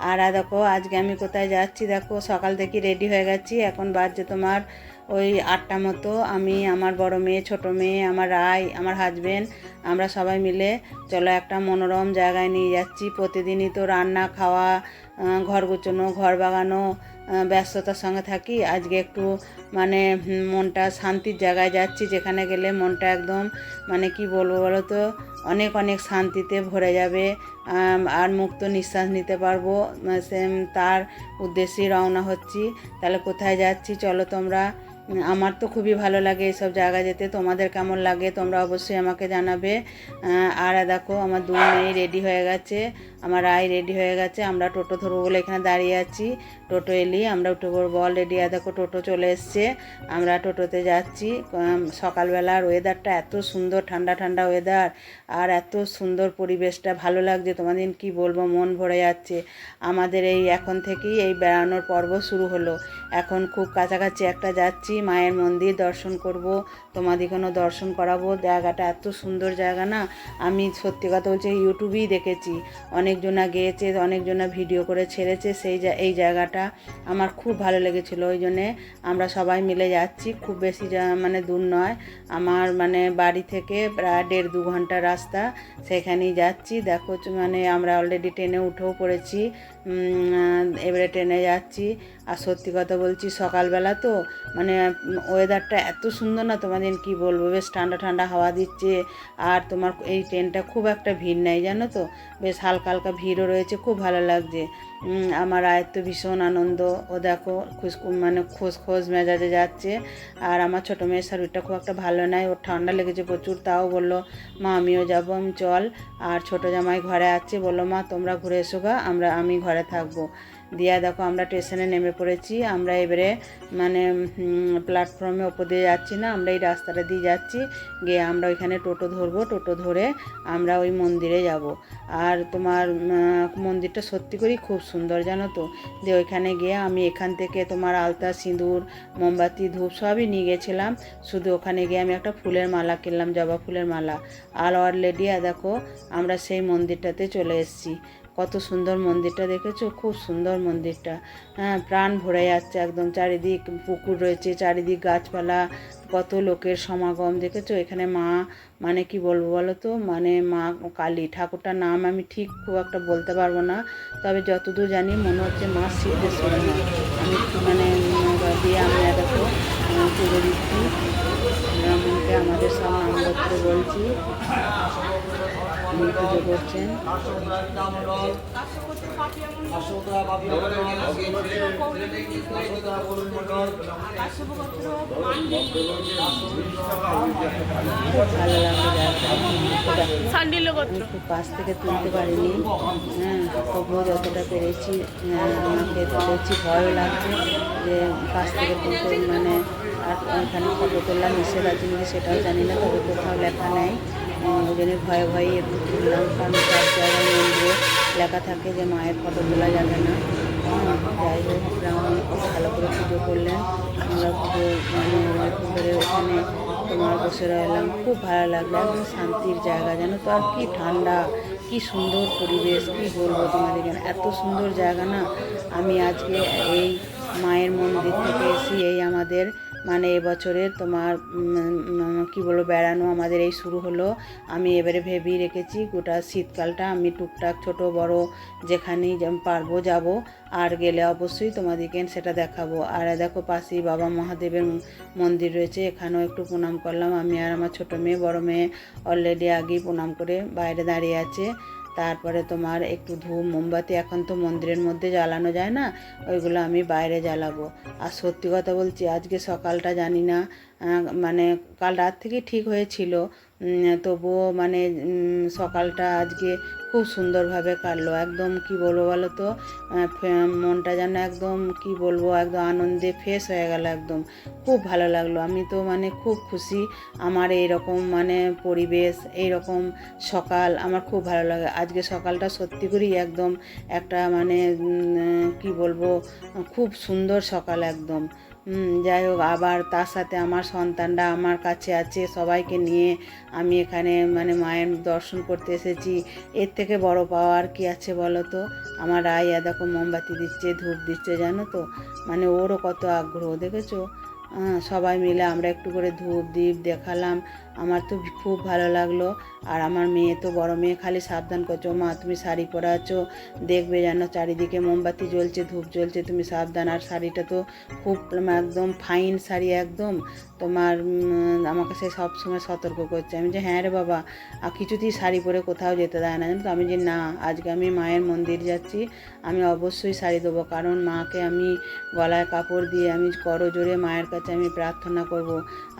আর দেখো, আজকে আমি কোথায় যাচ্ছি, দেখো, সকাল থেকে রেডি হয়ে গেছি। এখন বাজছে তোমার ওই আটটা মতো। আমি, আমার বড় মেয়ে, ছোট মেয়ে, আমার রায় আমার হাজবেন্ড আমরা সবাই মিলে চলো একটা মনোরম জায়গায় নিয়ে যাচ্ছি। প্রতিদিনই তো রান্না, খাওয়া ঘর গুছোনো, ঘর বাগানো ব্যস্ততার সঙ্গে থাকি। আজকে একটু মানে মনটা শান্তির জায়গায় যাচ্ছি। যেখানে গেলে মনটা একদম মানে কি বলব বলো তো, অনেক অনেক শান্তিতে ভরে যাবে। আর মুক্ত নিঃশ্বাস নিতে পারব। তার উদ্দেশ্যেই রওনা হচ্ছি। তাহলে কোথায় যাচ্ছি? চলো তোমরা। আমার তো খুবই ভালো লাগে এইসব জায়গা যেতে। তোমাদের কেমন লাগে তোমরা অবশ্যই আমাকে জানাবে। আর দেখো, আমার দু মেয়ে রেডি হয়ে গেছে। আমার আয় রেডি হয়ে গেছে, আমরা টোটো ধরবো বলে এখানে দাঁড়িয়ে আছি। টোটো এলি, আমরা উঠে পড়ব অলরেডি দেখো টোটো চলে এসছে। আমরা টোটোতে যাচ্ছি সকালবেলার ওয়েদারটা এত সুন্দর, ঠান্ডা ঠান্ডা ওয়েদার আর এত সুন্দর পরিবেশটা, ভালো লাগছে। তোমাদের কি বলব, মন ভরে যাচ্ছে। আমাদের এই এখন থেকেই এই বেড়ানোর পর্ব শুরু হলো। এখন খুব কাছাকাছি একটা যাচ্ছি, মায়ের মন্দির দর্শন করব তোমাদেরকেও দর্শন করাবো। জায়গাটা এত সুন্দর জায়গা না, আমি সত্যি কথা বলছি, ইউটিউবেই দেখেছি। অনেকজনা গিয়েছে, অনেকজনা ভিডিও করে ছেড়েছে, সেই এই জায়গাটা আমার খুব ভালো লেগেছিল। ওই জন্যে আমরা সবাই মিলে যাচ্ছি। খুব বেশি মানে দূর নয়। আমার মানে বাড়ি থেকে প্রায় দেড় দু ঘণ্টা রাস্তা সেখানেই যাচ্ছি। দেখো মানে আমরা অলরেডি ট্রেনে উঠেও পড়েছি। এবারে ট্রেনে যাচ্ছি। আর সত্যি কথা বলছি, সকালবেলা তো মানে ওয়েদারটা এত সুন্দর না তোমাদের কি বলব? বেশ ঠান্ডা ঠান্ডা হাওয়া দিচ্ছে। আর তোমার এই ট্রেনটা খুব একটা ভিড় নেই, জানো তো? বেশ হালকা হালকা ভিড়ও রয়েছে, খুব ভালো লাগছে। আমার আয়ের তো ভীষণ আনন্দ। ও দেখো, খুশ মানে খোঁজ খোঁজ মেজাজে যাচ্ছে। আর আমার ছোটো মেয়ের শরীরটা খুব একটা ভালো নাই। ওর ঠান্ডা লেগেছে প্রচুর, তাও বলল, মা, আমিও যাব চল। আর ছোটো জামাই ঘরে আছে, বলল, মা, তোমরা ঘুরে এসো গা, আমরা আমি ঘরে থাকব। দিয়া দেখো, আমরা স্টেশনে নেমে পড়েছি। আমরা এবারে মানে প্ল্যাটফর্মে ওপর দিয়ে যাচ্ছি না, আমরা এই রাস্তাটা দিয়ে যাচ্ছি। গিয়ে আমরা ওইখানে টোটো ধরবো, টোটো ধরে আমরা ওই মন্দিরে যাব। আর তোমার মন্দিরটা সত্যি করেই খুব সুন্দর, জানো তো? যে ওইখানে গিয়ে আমি এখান থেকে তোমার আলতা, সিঁদুর, মোমবাতি, ধূপ সবই নিয়ে গেছিলাম। শুধু ওখানে গিয়ে আমি একটা ফুলের মালা কিনলাম, জবা ফুলের মালা। আর দেখো, আমরা সেই মন্দিরটাতে চলে এসেছি। কত সুন্দর মন্দিরটা দেখেছ? খুব সুন্দর মন্দিরটা। হ্যাঁ প্রাণ ভরে যাচ্ছে একদম। চারিদিক পুকুর রয়েছে, চারিদিক গাছপালা, কত লোকের সমাগম। দেখেছ? এখানে মা মানে কি বলব বলো তো? মানে মা কালী, ঠাকুরটার নাম আমি ঠিক খুব একটা বলতে পারব না। তবে যতদূর জানি মনে হচ্ছে মা সিদ্ধেশ্বরী মা। আমি মানে দিয়ে আমি দেখো পুজো দিচ্ছি। আমাদের সব নাম বলছি। পুজো করছেন খুব কাছ থেকে তুলতে পারিনি। হ্যাঁ তবুও যতটা পেরেছি হ্যাঁ, আমাকে তুলেছি ভয়ও লাগছে যে পাশ থেকে তুলতে মানে আর এখানে ফটো তোলা নিষেধ আছে নাকি সেটাও জানি না তবে কোথাও লেখা নেই। ওই ভয়ে ভয়ে একটু তুললাম কারণ সব জায়গায় মন্দিরে লেখা থাকে যে মায়ের ফটো তোলা যাবে না। হ্যাঁ, যাই হোক ব্রাহ্মণ খুব ভালো করে পুজো করলেন। আমরা পুজো মানে করে ওখানে তোমার বসে রইলাম। খুব ভালো লাগল একদম শান্তির জায়গা। জানো তো আর কি ঠান্ডা কি সুন্দর পরিবেশ কি বলব তোমাদের এখানে? এত সুন্দর জায়গা না? আমি আজকে এই মায়ের মন্দির থেকে এসে এই আমাদের মানে এবছরের তোমার কি বলব, বেড়ানো আমাদের এই শুরু হলো। আমি এবারে ভেবেই রেখেছি গোটা শীতকালটা আমি টুকটাক ছোট বড় যেখানেই পারব যাব। আর গেলে অবশ্যই তোমাদেরকে সেটা দেখাবো। আর দেখো পাশেই বাবা মহাদেবের মন্দির রয়েছে, এখানেও একটু প্রণাম করলাম। আমি আর আমার ছোটো মেয়ে, বড় মেয়ে অলরেডি আগেই প্রণাম করে বাইরে দাঁড়িয়ে আছে। তারপরে তোমার একটু ধূপ, মোমবাতি এখন তো মন্দিরের মধ্যে জ্বালানো যায় না, ওইগুলো আমি বাইরে জ্বালাবো। আর সত্যি কথা বলছি, আজকে সকালটা জানি না মানে কাল রাত থেকে ঠিক হয়েছিল তবুও মানে সকালটা আজকে খুব সুন্দরভাবে কাটলো। একদম কি বলব বলো তো? মনটা যেন একদম কি বলব, একদম আনন্দে ফ্রেশ হয়ে গেল একদম। খুব ভালো লাগল। আমি তো মানে খুব খুশি। আমার এইরকম মানে পরিবেশ, এইরকম সকাল আমার খুব ভালো লাগে। আজকে সকালটা সত্যি করেই একদম একটা মানে কি বলব, খুব সুন্দর সকাল একদম। যাই হোক, আবার তার সাথে আমার সন্তানরা আমার কাছে আছে, সবাইকে নিয়ে আমি এখানে মানে মায়ের দর্শন করতে এসেছি। এর থেকে বড় পাওয়ার কি আছে বলো তো? আমার রায় দেখো, মোমবাতি দিচ্ছে, ধূপ দিচ্ছে, জানো তো? মানে ওরও কত আগ্রহ, দেখেছ? সবাই মিলে আমরা একটু করে ধূপ দ্বীপ দেখালাম। আমার তো খুব ভালো লাগল। আর আমার মেয়ে তো বড় মেয়ে, খালি সাবধান করছ। মা, তুমি শাড়ি পরে আছো, দেখবে যেন চারিদিকে মোমবাতি জ্বলছে, ধূপ জ্বলছে, তুমি সাবধান। আর শাড়িটা তো খুব, একদম ফাইন শাড়ি, একদম। তোমার আমাকে সে সবসময় সতর্ক করছে। আমি যে হ্যাঁ রে বাবা, আর কিছুতেই শাড়ি পরে কোথাও যেতে দেয় না। জানো তো আমি যে, না, আজকে আমি মায়ের মন্দির যাচ্ছি, আমি অবশ্যই শাড়ি দেবো। কারণ মাকে আমি গলায় কাপড় দিয়ে আমি করো জোরে মায়ের কাছে আমি প্রার্থনা করব।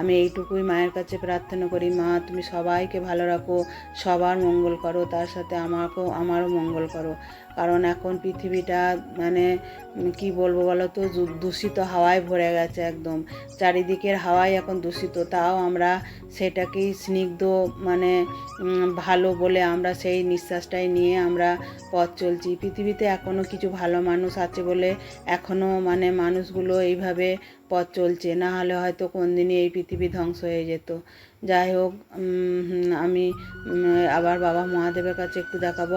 আমি এইটুকুই মায়ের কাছে প্রার্থনা করি, মা, তুমি সবাইকে ভালো রাখো, সবার মঙ্গল করো, তার সাথে আমাকেও, আমারও মঙ্গল করো। কারণ এখন পৃথিবীটা মানে কি বলব বলো তো দূষিত হাওয়ায় ভরে গেছে একদম। চারিদিকের হাওয়াই এখন দূষিত, তাও আমরা সেটাকেই স্নিগ্ধ মানে ভালো বলে আমরা সেই নিঃশ্বাসটাই নিয়ে আমরা পথ চলছি। পৃথিবীতে এখনও কিছু ভালো মানুষ আছে বলে এখনও মানে মানুষগুলো এইভাবে পথ চলছে। না হলে হয়তো কোন দিনই এই পৃথিবী ধ্বংস হয়ে যেত। যাই হোক আমি আবার বাবা মহাদেবের কাছে একটু দেখাবো।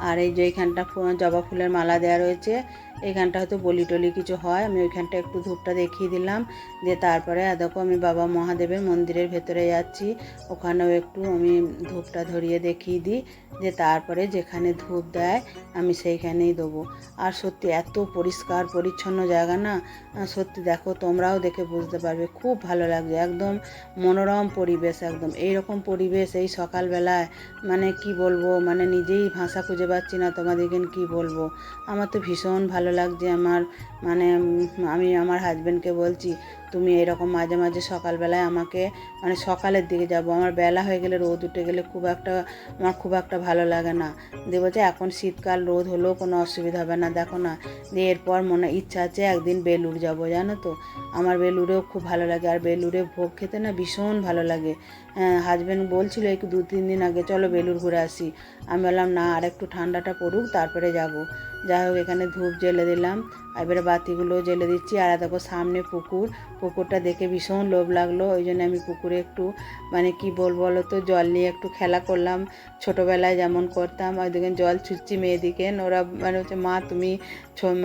আর এই যে এখানটা জবা ফুলের মালা দেওয়া রয়েছে। এইখানটা হয়তো বলি টলি কিছু হয়। আমি ওইখানটা একটু ধূপটা দেখিয়ে দিলাম। দিয়ে তারপরে দেখো, আমি বাবা মহাদেবের মন্দিরের ভেতরে যাচ্ছি। ওখানেও একটু আমি ধূপটা ধরিয়ে দেখিয়ে দিই। যে তারপরে যেখানে ধূপ দেয়, আমি সেইখানেই দেবো। আর সত্যি এত পরিষ্কার, পরিচ্ছন্ন জায়গা না? সত্যি দেখো, তোমরাও দেখে বুঝতে পারবে। খুব ভালো লাগছে। একদম মনোরম পরিবেশ, একদম। এই রকম পরিবেশ এই সকালবেলায় মানে কি বলব? মানে নিজেই ভাষা খুঁজে পাচ্ছি না তোমাদেরকে কি বলব? আমার তো ভীষণ ভালো লাগছে আমার মানে আমি আমার হাজব্যান্ডকে বলছি তুমি এরকম মাঝে মাঝে সকালবেলায় আমাকে মানে সকালের দিকে যাব। আমার বেলা হয়ে গেলে রোদ উঠে গেলে খুব একটা, আমার খুব একটা ভালো লাগে না। দিয়ে বলছে, এখন শীতকাল, রোদ হলেও কোনো অসুবিধা হবে না। দেখো না, দিয়ে এরপর মনে ইচ্ছা আছে একদিন বেলুর যাব, জানো তো? আমার বেলুরেও খুব ভালো লাগে, আর বেলুরে ভোগ খেতে না ভীষণ ভালো লাগে। হ্যাঁ হাজব্যান্ড বলছিল একটু দু, তিন দিন আগে, চলো বেলুর ঘুরে আসি। আমি বললাম, না আর একটু ঠান্ডাটা পড়ুক, তারপরে যাব। যাই হোক, এখানে ধূপ জ্বেলে দিলাম। এবারে বাতিগুলো জ্বেলে দিচ্ছি আর দেখো সামনে পুকুর। পুকুরটা দেখে ভীষণ লোভ লাগল, ওই জন্য আমি পুকুরে একটু মানে কি বলব বলো তো জল নিয়ে একটু খেলা করলাম। ছোটোবেলায় যেমন করতাম ওইদিকে জল ছুটছি মেয়েদিকে। ওরা মানে হচ্ছে, মা, তুমি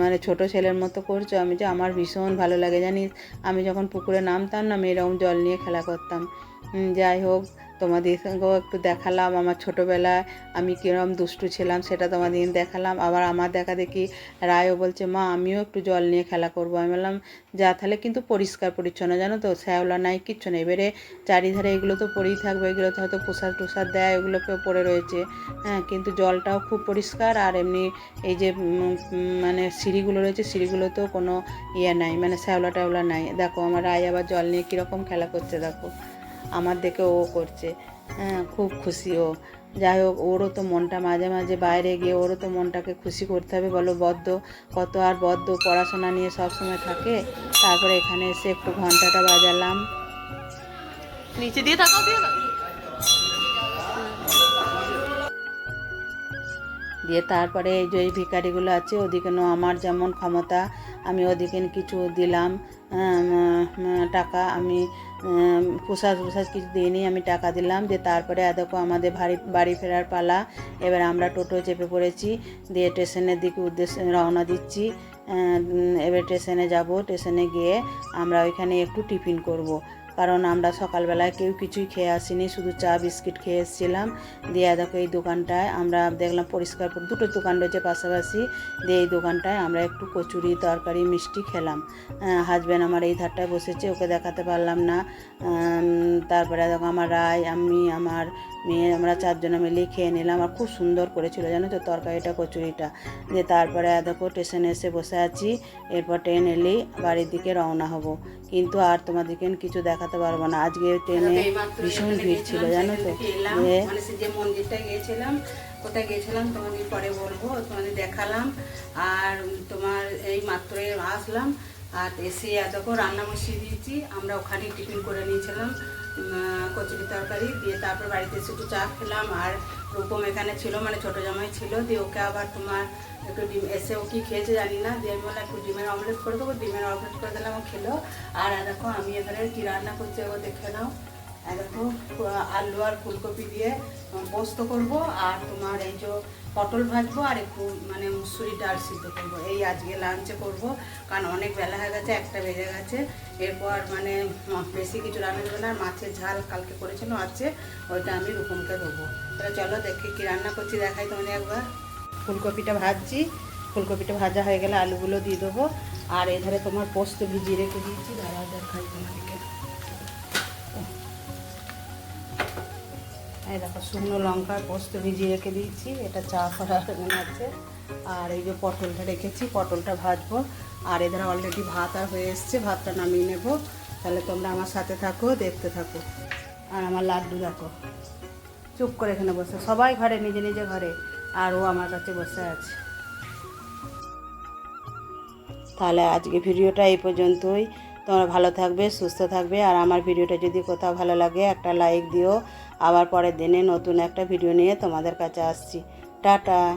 মানে ছোট ছেলের মতো করছ। আমি যে, আমার ভীষণ ভালো লাগে জানিস। আমি যখন পুকুরে নামতাম না, আমি এরকম জল নিয়ে খেলা করতাম। যাই হোক তোমাদের সঙ্গেও একটু দেখালাম, আমার ছোটোবেলায় আমি কীরকম দুষ্টু ছিলাম সেটা তোমাদের দেখালাম। আবার আমার দেখা দেখি রায়ও বলছে, মা, আমিও একটু জল নিয়ে খেলা করব। আমি বললাম, যা তাহলে কিন্তু পরিষ্কার পরিচ্ছন্ন, জানো তো, শ্যাওলা নাই, কিচ্ছু নেই। এবারে চারিধারে এগুলো তো পরেই থাকবে, এগুলো তো হয়তো প্রসাদ টুসাদ দেয় এগুলোকেও পড়ে রয়েছে। হ্যাঁ কিন্তু জলটাও খুব পরিষ্কার আর এমনি এই যে মানে সিঁড়িগুলো রয়েছে সিঁড়িগুলোতেও কোনো ইয়ে নাই মানে শ্যাওলা ট্যাওলা নাই। দেখো, আমার রায় আবার জল নিয়ে কীরকম খেলা করছে, দেখো। আমার দেখে ও করছে। হ্যাঁ খুব খুশি ও। যাই হোক ওরও তো মনটা মাঝে মাঝে বাইরে গিয়ে ওরও তো মনটাকে খুশি করতে হবে। বলো বদ্ধ কত আর বদ্ধ পড়াশোনা নিয়ে সব সময় থাকে। তারপরে এখানে এসে একটু ঘন্টাটা বাজালাম। নিচে দিয়ে থাকাও দিয়ে। তারপরে এই যে এই ভিকারিগুলো আছে ওদিকে নো আমার যেমন ক্ষমতা আমি ওদিকে কিছু দিলাম। টাকা আম, প্রসাদ প্রসাদ কিছু দিইনি, আমি টাকা দিলাম, দিয়ে তারপরে দেখো আমাদের বাড়ি বাড়ি ফেরার পালা এবার আমরা টোটো চেপে পড়েছি, দিয়ে স্টেশনের দিকে উদ্দেশ্যে রওনা দিচ্ছি এবার স্টেশনে যাব, স্টেশনে গিয়ে আমরা ওইখানে একটু টিফিন করব। কারণ আমরা সকালবেলায় কেউ কিছুই খেয়ে আসিনি, শুধু চা, বিস্কিট খেয়ে এসেছিলাম। দিয়ে দেখো এই দোকানটায় আমরা দেখলাম পরিষ্কার দুটো দোকান রয়েছে পাশাপাশি। দিয়ে এই দোকানটায় আমরা একটু কচুরি, তরকারি, মিষ্টি খেলাম। হাজব্যান্ড আমার এই ধারটায় বসেছে, ওকে দেখাতে পারলাম না। তারপরে দেখো আমার রায়, আমি, আমার মেয়ে, আমরা চারজনে মিলে খেয়ে নিলাম। আর খুব সুন্দর করেছিল জানো তো তরকারিটা, কচুরিটা। দিয়ে তারপরে দেখো স্টেশনে এসে বসে আছি। এরপর ট্রেন এলেই বাড়ির দিকে রওনা হব। কিন্তু আর তোমাদেরকে কিছু দেখাতে পারব না। আজকে ট্রেনে ভীষণ ভিড় ছিল জানো তো? যে মন্দিরটা গিয়েছিলাম কোথায় গেছিলাম তোমাকে পরে বলব তোমাকে দেখালাম। আর তোমার এই মাত্র আসলাম আর এসে এতক্ষণ রান্না বসিয়ে দিয়েছি আমরা ওখানেই টিফিন করে নিয়েছিলাম কচুরি তরকারি দিয়ে তারপর বাড়িতে এসে একটু চা খেলাম আর রূপম এখানে ছিল মানে ছোটো জামাই ছিল, দিয়ে ওকে আবার তোমার একটু ডিম এসে ও কি খেয়েছে জানি না, দিয়ে আমি একটু ডিমের অমলেট করে দেবো, ডিমের অমলেট করে দিলাম, ও খেলো। আর দেখো, আমি এখানে কি রান্না করছি ও দেখে নাও। আর আলু আর ফুলকপি দিয়ে পোস্ত করব, আর তোমার এই যে পটল ভাজবো, আর একটু মানে মুসুরি ডাল সিদ্ধ করব। এই আজকে লাঞ্চে করব, কারণ অনেক বেলা হয়ে গেছে, একটা বেজে গেছে। এরপর মানে বেশি কিছু রান্না দেবো না, মাছের ঝাল কালকে করেছিল আছে ওইটা আমি রুকুমকে দেবো। তাহলে চলো দেখি কি রান্না করছি, দেখাই তোমাদের একবার। ফুলকপিটা ভাজছি, ফুলকপিটা ভাজা হয়ে গেলে আলুগুলো দিয়ে দেবো। আর এধারে তোমার পোস্ত ভিজিয়ে রেখে দিয়েছি দাঁড়া দেখাই তোমাদেরকে এই দেখো, শুকনো লঙ্কা পোস্ত ভিজিয়ে রেখে দিয়েছি। এটা চা করার আছে। আর এই যে পটলটা রেখেছি, পটলটা ভাজবো। আর এদের অলরেডি ভাত আর হয়ে এসছে, ভাতটা নামিয়ে নেব। তাহলে তোমরা আমার সাথে থাকো, দেখতে থাকো। আর আমার লাড্ডু দেখো। চুপ করে এখানে বসে। সবাই ঘরে, নিজে নিজে ঘরে। আর ও আমার কাছে বসে আছে। তাহলে আজকে ভিডিওটা এই পর্যন্তই। তোমরা ভালো থাকবে, সুস্থ থাকবে। আর আমার ভিডিওটা যদি কোথাও ভালো লাগে, একটা লাইক দিও। আবার পরের দিনে নতুন একটা ভিডিও নিয়ে তোমাদের কাছে আসছি। টাটা।